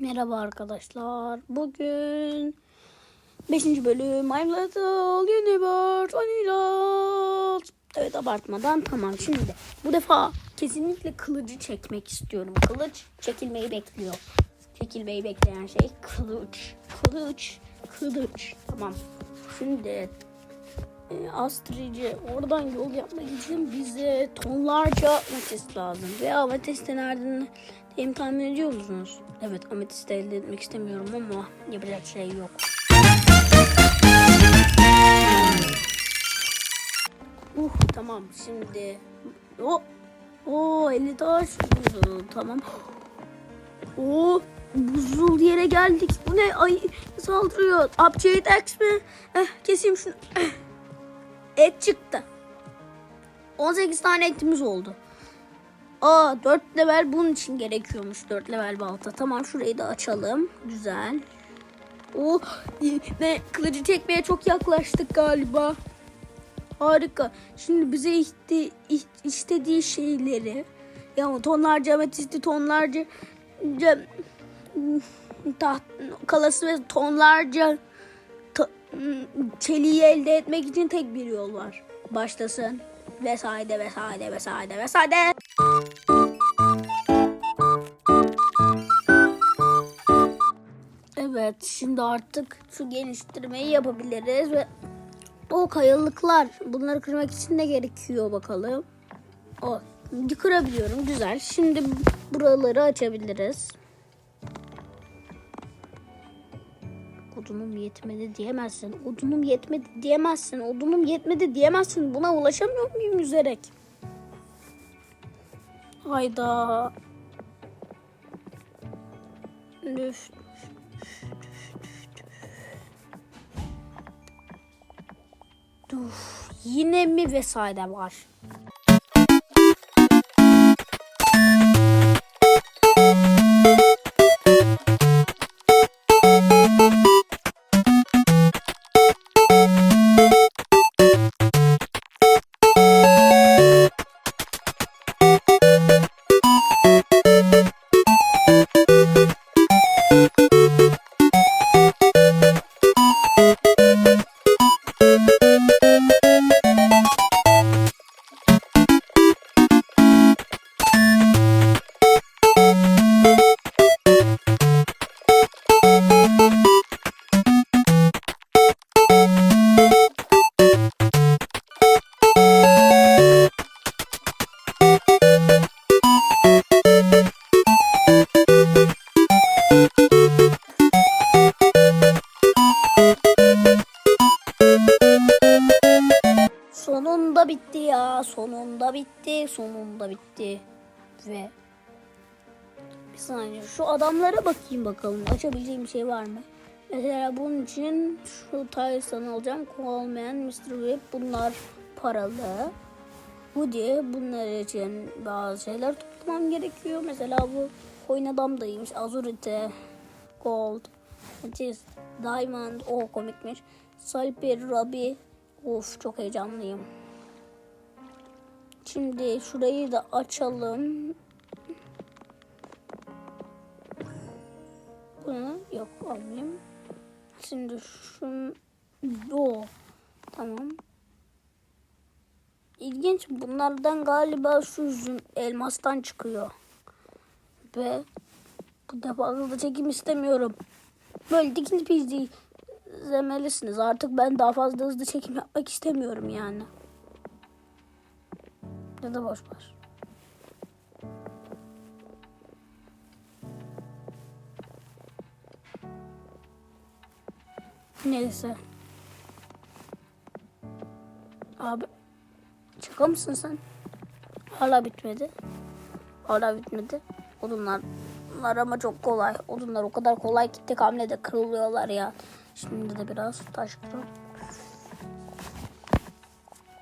Merhaba arkadaşlar. Bugün 5. bölüm My Little Universe oynayacağız. Evet abartmadan tamam. Şimdi de bu defa kesinlikle kılıcı çekmek istiyorum. Kılıç çekilmeyi bekliyor. Çekilmeyi bekleyen şey kılıç. Kılıç. Kılıç. Tamam. Şimdi e, Astrici oradan yol yapmak için bize tonlarca ametist lazım. Ve ametist nereden, hem tahmin ediyor musunuz? Evet ametisti elde etmek istemiyorum ama yapacak şey yok. Uh tamam şimdi. O o eli taş. Tamam. O buzul yere geldik. Bu ne? Ay saldırıyor. Upgrade X mi? Eh, keseyim şunu. Eh, et çıktı. 18 tane etimiz oldu. Aa 4 level bunun için gerekiyormuş 4 level balta. Tamam şurayı da açalım. Güzel. Oh ve kılıcı çekmeye çok yaklaştık galiba. Harika. Şimdi bize ihti, istediği şeyleri ya tonlarca ametisti tonlarca taht, kalası ve tonlarca ta, çeliği elde etmek için tek bir yol var. Başlasın vesaire vesaire vesaire vesaire. Evet şimdi artık şu geliştirmeyi yapabiliriz ve o kayalıklar bunları kırmak için ne gerekiyor bakalım. O kırabiliyorum güzel. Şimdi buraları açabiliriz. odunum yetmedi diyemezsin. Odunum yetmedi diyemezsin. Odunum yetmedi diyemezsin. Buna ulaşamıyor muyum yüzerek? Hayda. Üf. Uf, yine mi vesaire var? bitti. Sonunda bitti. Ve bir saniye şu adamlara bakayım bakalım. Açabileceğim bir şey var mı? Mesela bunun için şu Tyson alacağım. Coleman, Mr. Web bunlar paralı. Bu diye bunlar için bazı şeyler tutmam gerekiyor. Mesela bu coin adam dayıymış. Azurite, Gold, Atis, Diamond. O komikmiş. Salper, Rabi. Of çok heyecanlıyım. Şimdi şurayı da açalım. Bunu yok almayayım. Şimdi şun o tamam. İlginç bunlardan galiba şu üzüm elmastan çıkıyor. Ve bu defa hızlı çekim istemiyorum. Böyle dikinip izlemelisiniz. Artık ben daha fazla hızlı çekim yapmak istemiyorum yani. Ya da boş ver. Neyse. Abi şaka mısın sen? Hala bitmedi. Hala bitmedi. Odunlar bunlar ama çok kolay. Odunlar o kadar kolay ki tek hamlede kırılıyorlar ya. Şimdi de biraz taş kıralım.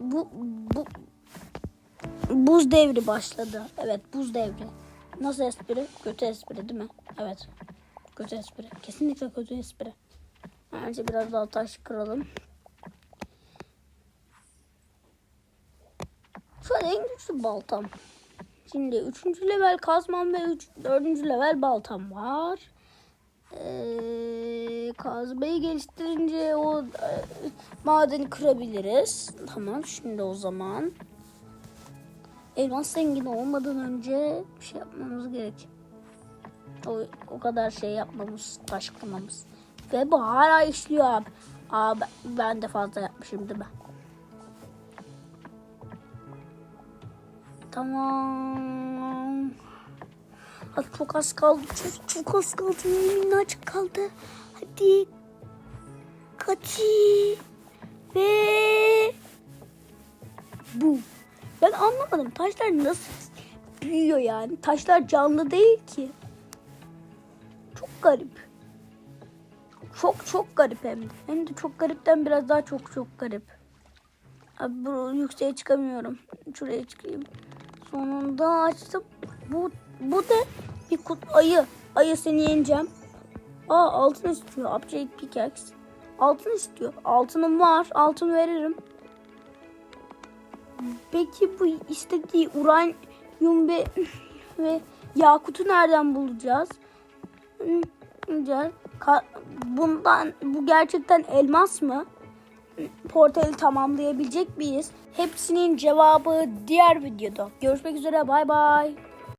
bu bu buz devri başladı. Evet buz devri. Nasıl espri? Kötü espri değil mi? Evet. Kötü espri. Kesinlikle kötü espri. Önce biraz daha taş kıralım. Şu an en güçlü baltam. Şimdi üçüncü level kazmam ve üç, dördüncü level baltam var. Ee, kazmayı geliştirince o e, madeni kırabiliriz. Tamam şimdi o zaman. Elmas zengin olmadan önce bir şey yapmamız gerek. O, o kadar şey yapmamız, taş kırmamız. Ve bu hala işliyor abi. Aa, ben de fazla yapmışım değil mi? Tamam. Hadi çok az kaldı. Çok, çok az kaldı. Minnacık kaldı. Hadi. Kaçı. Ve bu. Ben anlamadım. Taşlar nasıl büyüyor yani? Taşlar canlı değil ki. Çok garip. Çok çok garip hem de. Hem de çok garipten biraz daha çok çok garip. Abi bu yükseğe çıkamıyorum. Şuraya çıkayım. Sonunda açtım. Bu bu da bir kut ayı. Ayı seni yeneceğim. Aa altın istiyor. Upgrade pickaxe. Altın istiyor. Altınım var. Altın veririm. Peki bu istediği uranyum ve, ve yakutu nereden bulacağız? Güzel. Bundan bu gerçekten elmas mı? Portali tamamlayabilecek miyiz? Hepsinin cevabı diğer videoda. Görüşmek üzere bay bay.